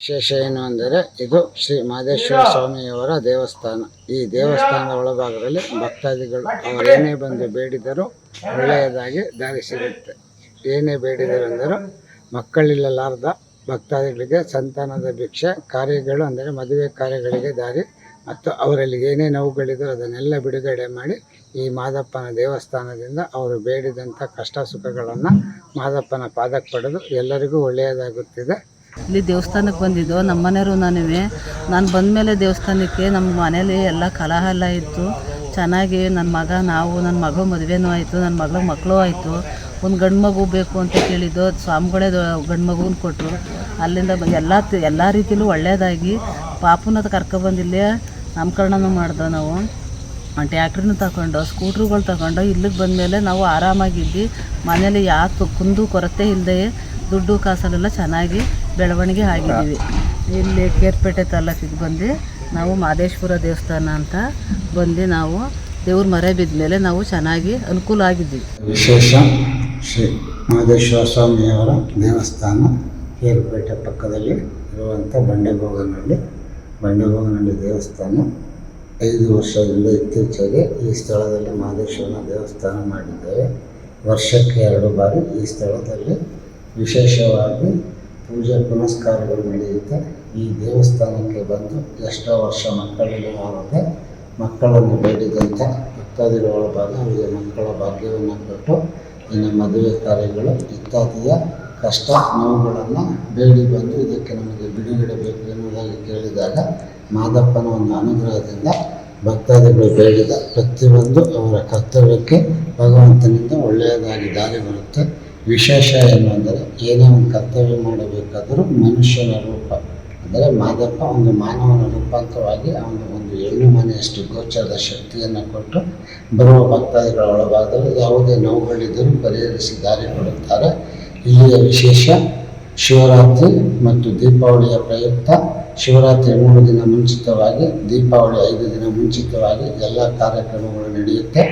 ವಿಶೇಷ ಏನು ಅಂದರೆ ಇದು ಶ್ರೀ ಮಾದೇಶ್ವರ ಸ್ವಾಮಿಯವರ ದೇವಸ್ಥಾನ. ಈ ದೇವಸ್ಥಾನದ ಒಳಭಾಗದಲ್ಲಿ ಭಕ್ತಾದಿಗಳು ಅವರೇನೇ ಬಂದು ಬೇಡಿದರೂ ಒಳ್ಳೆಯದಾಗಿ ದಾರಿ ಸಿಗುತ್ತೆ. ಏನೇ ಬೇಡಿದರು ಅಂದರೂ ಮಕ್ಕಳಿಲ್ಲಲಾರ್ದ ಭಕ್ತಾದಿಗಳಿಗೆ ಸಂತಾನದ ಭಿಕ್ಷೆ ಕಾರ್ಯಗಳು ಅಂದರೆ ಮದುವೆ ಕಾರ್ಯಗಳಿಗೆ ದಾರಿ ಮತ್ತು ಅವರಲ್ಲಿ ಏನೇ ನೋವುಗಳಿದ್ರು ಅದನ್ನೆಲ್ಲ ಬಿಡುಗಡೆ ಮಾಡಿ ಈ ಮಾದಪ್ಪನ ದೇವಸ್ಥಾನದಿಂದ ಅವರು ಬೇಡಿದಂಥ ಕಷ್ಟ ಸುಖಗಳನ್ನು ಮಾದಪ್ಪನ ಪಾದಕ್ಕೆ ಪಡೆದು ಎಲ್ಲರಿಗೂ ಒಳ್ಳೆಯದಾಗುತ್ತಿದೆ. ಇಲ್ಲಿ ದೇವಸ್ಥಾನಕ್ಕೆ ಬಂದಿದ್ದು. ನಮ್ಮ ಮನೆಯವರು ನಾನು ನಾನು ಬಂದ ಮೇಲೆ ದೇವಸ್ಥಾನಕ್ಕೆ ನಮ್ಮ ಮನೇಲಿ ಎಲ್ಲ ಕಲಹ ಎಲ್ಲ ಇತ್ತು. ಚೆನ್ನಾಗಿ ನನ್ನ ಮಗ, ನಾವು ನನ್ನ ಮಗಳು ಮದುವೆನೂ ಆಯಿತು. ನನ್ನ ಮಗಳು ಮಕ್ಕಳು ಆಯಿತು. ಒಂದು ಗಂಡು ಮಗು ಬೇಕು ಅಂತ ಕೇಳಿದ್ದು. ಸ್ವಾಮಿಗಳೇ ಗಂಡು ಮಗುನ ಕೊಟ್ಟರು ಅಲ್ಲಿಂದ ಎಲ್ಲ ಎಲ್ಲ ರೀತಿಯಲ್ಲೂ ಒಳ್ಳೆಯದಾಗಿ ಪಾಪುನ ಕರ್ಕೊಬಂದಿಲ್ಲೇ ನಾಮಕರಣನೂ ಮಾಡ್ದೆ ನಾವು. ಟ್ಯಾಕ್ಟ್ರಿನೂ ತಗೊಂಡು, ಸ್ಕೂಟ್ರುಗಳು ತಗೊಂಡು ಇಲ್ಲಿಗೆ ಬಂದಮೇಲೆ ನಾವು ಆರಾಮಾಗಿದ್ವಿ. ಮನೇಲಿ ಯಾವ ಕುಂದು ಕೊರತೆ ಇಲ್ಲದೆ ದುಡ್ಡು ಕಾಸಲ್ಲೆಲ್ಲ ಚೆನ್ನಾಗಿ ಬೆಳವಣಿಗೆ ಆಗಿದ್ದೀವಿ. ಇಲ್ಲಿ ಕೇರ್ಪೇಟೆ ತಾಲೂಕಿಗೆ ಬಂದು ನಾವು ಮಾದೇಶ್ವರ ದೇವಸ್ಥಾನ ಅಂತ ಬಂದು ನಾವು ದೇವ್ರ ಮರೆ ಬಿದ್ದ ಮೇಲೆ ನಾವು ಚೆನ್ನಾಗಿ ಅನುಕೂಲ ಆಗಿದ್ದೀವಿ. ವಿಶೇಷ ಶ್ರೀ ಮಹದೇಶ್ವರ ಸ್ವಾಮಿಯವರ ದೇವಸ್ಥಾನ ಕೇರ್ಪೇಟೆ ಪಕ್ಕದಲ್ಲಿ ಇರುವಂಥ ಬಂಡೆಭೋಗನಹಳ್ಳಿ ಬಂಡೆಭೋಗನಹಳ್ಳಿ ದೇವಸ್ಥಾನ ಐದು ವರ್ಷದಿಂದ ಇತ್ತೀಚೆಗೆ ಈ ಸ್ಥಳದಲ್ಲಿ ಮಹದೇಶ್ವರನ ದೇವಸ್ಥಾನ ಮಾಡಿದ್ದೇವೆ. ವರ್ಷಕ್ಕೆ ಎರಡು ಬಾರಿ ಈ ಸ್ಥಳದಲ್ಲಿ ವಿಶೇಷವಾಗಿ ಪೂಜೆ ಪುನಸ್ಕಾರಗಳು ನಡೆಯುತ್ತೆ. ಈ ದೇವಸ್ಥಾನಕ್ಕೆ ಬಂದು ಎಷ್ಟೋ ವರ್ಷ ಮಕ್ಕಳಿಗೆ ಆಗುತ್ತೆ. ಮಕ್ಕಳನ್ನು ಬೇಡಿದಂಥ ಭಕ್ತಾದಿಗಳ ಭಾಗ ಅವರಿಗೆ ಮಕ್ಕಳ ಭಾಗ್ಯವನ್ನು ಕೊಟ್ಟು ಇನ್ನು ಮದುವೆ ಕಾರ್ಯಗಳು ಇತ್ಯಾದಿಯ ಕಷ್ಟ ನೋವುಗಳನ್ನು ಬೇಡಿ ಬಂದು ಇದಕ್ಕೆ ನಮಗೆ ಬಿಡುಗಡೆ ಬೇಕು ಎನ್ನುವುದಾಗಿ ಕೇಳಿದಾಗ ಮಾದಪ್ಪನ ಒಂದು ಅನುಗ್ರಹದಿಂದ ಭಕ್ತಾದಿಗಳು ಬೇಡಿದ ಪ್ರತಿಯೊಂದು ಅವರ ಕರ್ತವ್ಯಕ್ಕೆ ಭಗವಂತನಿಂದ ಒಳ್ಳೆಯದಾಗಿ ದಾರಿ ಬರುತ್ತೆ. ವಿಶೇಷ ಏನು ಅಂದರೆ ಏನೇ ಒಂದು ಕರ್ತವ್ಯ ಮಾಡಬೇಕಾದರೂ ಮನುಷ್ಯನ ರೂಪ. ಅಂದರೆ ಮಾದಪ್ಪ ಒಂದು ಮಾನವನ ರೂಪಾಂತರವಾಗಿ ಅವನು ಒಂದು ಹೆಣ್ಣು ಮನೆಯಷ್ಟು ಗೋಚರದ ಶಕ್ತಿಯನ್ನು ಕೊಟ್ಟು ಬರುವ ಭಕ್ತಾದಿಗಳ ಒಳಭಾಗದಲ್ಲಿ ಯಾವುದೇ ನೋವುಗಳಿದ್ದರೂ ಪರಿಹರಿಸಿ ದಾರಿ ಕೊಡುತ್ತಾರೆ. ಇಲ್ಲಿಯ ವಿಶೇಷ ಶಿವರಾತ್ರಿ ಮತ್ತು ದೀಪಾವಳಿಯ ಪ್ರಯುಕ್ತ ಶಿವರಾತ್ರಿ ಮೂರು ದಿನ ಮುಂಚಿತವಾಗಿ ದೀಪಾವಳಿ ಐದು ದಿನ ಮುಂಚಿತವಾಗಿ ಎಲ್ಲ ಕಾರ್ಯಕ್ರಮಗಳು ನಡೆಯುತ್ತೆ.